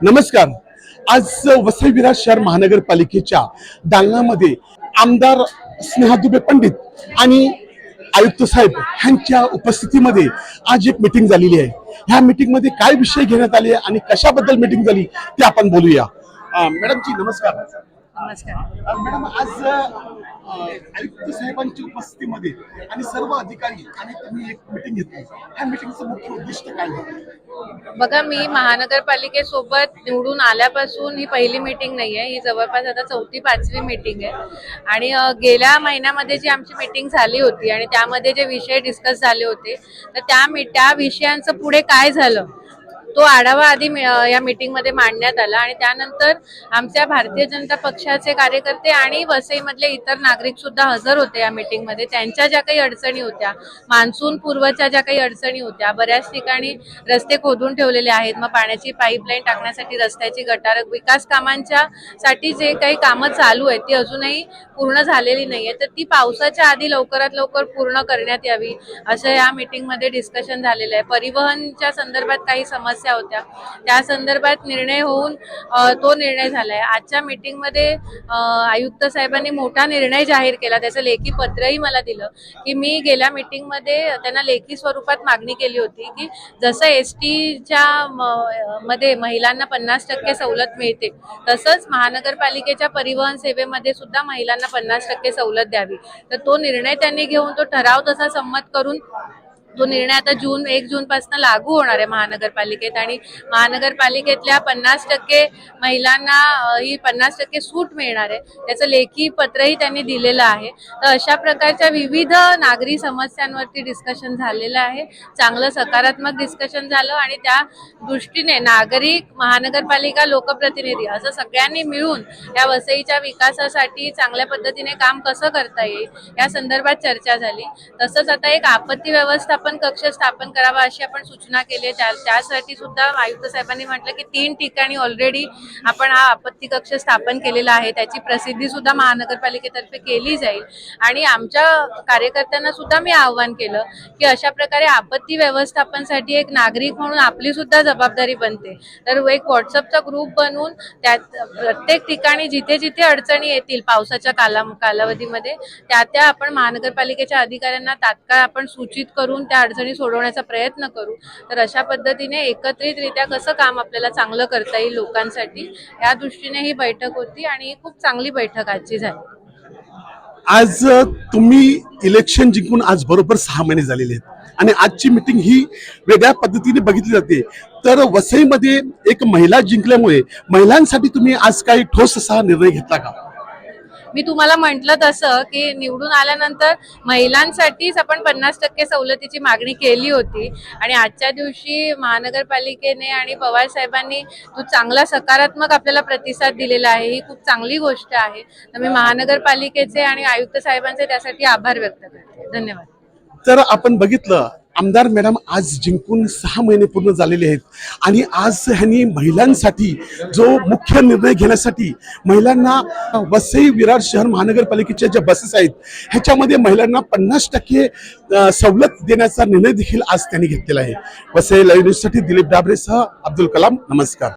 नमस्कार. आज वसई विराज शहर महानगरपालिकेच्या दालनामध्ये आमदार स्नेहा दुबे पंडित आणि आयुक्त साहेब ह्यांच्या उपस्थितीमध्ये आज एक मिटिंग झालेली आहे. ह्या मिटिंगमध्ये काय विषय घेण्यात आले आणि कशाबद्दल मिटिंग झाली ते आपण बोलूया. मॅडमजी नमस्कार. नमस्कार. मॅडम आज आयुक्त साहेबांच्या उपस्थितीमध्ये आणि सर्व अधिकारी आणि तुम्ही एक मिटिंग घेतली. ह्या मिटिंगचं मुख्य उद्दिष्ट काय होतं? बघा मी महानगरपालिकेसोबत निवडून आल्यापासून ही पहिली मीटिंग नाही आहे. ही जवळपास आता चौथी पाचवी मीटिंग आहे. आणि गेल्या महिन्यामध्ये जी आमची मीटिंग झाली होती आणि त्यामध्ये जे विषय डिस्कस झाले होते तर त्या मी त्या विषयांचं पुढे काय झालं? तो आढावा आधी या मीटिंगमध्ये मांडण्यात आला आणि त्यानंतर आमच्या भारतीय जनता पक्षाचे कार्यकर्ते आणि वसईमधले इतर नागरिक सुद्धा हजर होते या मीटिंगमध्ये. त्यांच्या ज्या काही अडचणी होत्या मान्सून पूर्वच्या ज्या काही अडचणी होत्या बऱ्याच ठिकाणी रस्ते खोदून ठेवलेले आहेत. मग पाण्याची पाईपलाईन टाकण्यासाठी रस्त्याची गटार विकास कामांच्या साठी जे काही कामं चालू आहेत ती अजूनही पूर्ण झालेली नाहीये. तर ती पावसाच्या आधी लवकरात लवकर पूर्ण करण्यात यावी असं या मीटिंगमध्ये डिस्कशन झालेलं आहे. परिवहनच्या संदर्भात काही समस्या होत्या. त्या संदर्भात निर्णय होऊन तो निर्णय झालाय. आजच्या मीटिंगमध्ये आयुक्त साहेबांनी मोठा निर्णय जाहीर केला. त्याचं लेखी पत्रही मला दिलं की मी गेल्या मीटिंगमध्ये त्यांना लेखी स्वरूपात मागणी केली होती की जसं एस टीच्या मध्ये महिलांना पन्नास टक्के सवलत मिळते तसंच महानगरपालिकेच्या परिवहन सेवेमध्ये सुद्धा महिलांना पन्नास टक्के सवलत द्यावी. तर तो निर्णय त्यांनी घेऊन तो ठराव तसा संमत करून तो निर्णय आता जून एक जूनपासून लागू होणार आहे महानगरपालिकेत आणि महानगरपालिकेतल्या पन्नास टक्के महिलांना ही पन्नास टक्के सूट मिळणार आहे. त्याचं लेखी पत्रही त्यांनी दिलेलं आहे. तर अशा प्रकारच्या विविध नागरी समस्यांवरती डिस्कशन झालेलं आहे. चांगलं सकारात्मक डिस्कशन झालं आणि त्या दृष्टीने नागरिक महानगरपालिका लोकप्रतिनिधी असं सगळ्यांनी मिळून या वसईच्या विकासासाठी चांगल्या पद्धतीने काम कसं करता येईल या संदर्भात चर्चा झाली. तसंच आता एक आपत्ती व्यवस्थापन कक्ष स्थापन करावा अशी आपण सूचना केली आहे. त्या त्यासाठी सुद्धा आयुक्त साहेबांनी म्हटलं की तीन ठिकाणी ऑलरेडी आपण हा आपत्ती कक्ष स्थापन केलेला आहे. त्याची प्रसिद्धी सुद्धा महानगरपालिकेतर्फे केली जाईल. आणि आमच्या कार्यकर्त्यांना सुद्धा मी आव्हान केलं की अशा प्रकारे आपत्ती व्यवस्थापनसाठी एक नागरिक म्हणून आपली सुद्धा जबाबदारी बनते. तर एक व्हॉट्सअपचा ग्रुप बनवून त्यात प्रत्येक ठिकाणी जिथे जिथे अडचणी येतील पावसाच्या काला कालावधीमध्ये त्या त्या आपण महानगरपालिकेच्या अधिकाऱ्यांना तात्काळ आपण सूचित करून त्या अडचणी सोडवण्याचा प्रयत्न करू तर अशा पद्धतीने एकत्रितरित्या कसं काम आपल्याला चांगलं करता येईल लोकांसाठी या दृष्टीने ही बैठक होती आणि ही खूप चांगली बैठक आजची झाली. आज तुम्ही इलेक्शन जिंकून आज बरोबर सहा महिने झालेले आहेत. आणि आजची मिटिंग ही वेगळ्या पद्धतीने बघितली जाते. तर वसईमध्ये एक महिला जिंकल्यामुळे महिलांसाठी तुम्ही आज काही ठोस असा निर्णय घेतला का? मी तुम्हाला म्हटलं तसं की निवडून आल्यानंतर महिलांसाठीच आपण पन्नास टक्के सवलतीची मागणी केली होती. आणि आजच्या दिवशी महानगरपालिकेने आणि पवार साहेबांनी तो चांगला सकारात्मक आपल्याला प्रतिसाद दिलेला आहे ही खूप चांगली गोष्ट आहे. तर मी महानगरपालिकेचे आणि आयुक्त साहेबांचे त्यासाठी आभार व्यक्त करते. धन्यवाद. तर आपण बघितलं आमदार मॅडम आज जिंकून सहा महिने पूर्ण झालेले आहेत. आणि आज ह्यांनी महिलांसाठी जो मुख्य निर्णय घेण्यासाठी महिलांना वसई विरार शहर महानगरपालिकेच्या ज्या बसेस आहेत ह्याच्यामध्ये महिलांना पन्नास टक्के सवलत देण्याचा निर्णय देखील आज त्यांनी घेतलेला आहे. वसई लाईव्ह न्यूजसाठी दिलीप डाबरेसह अब्दुल कलाम नमस्कार.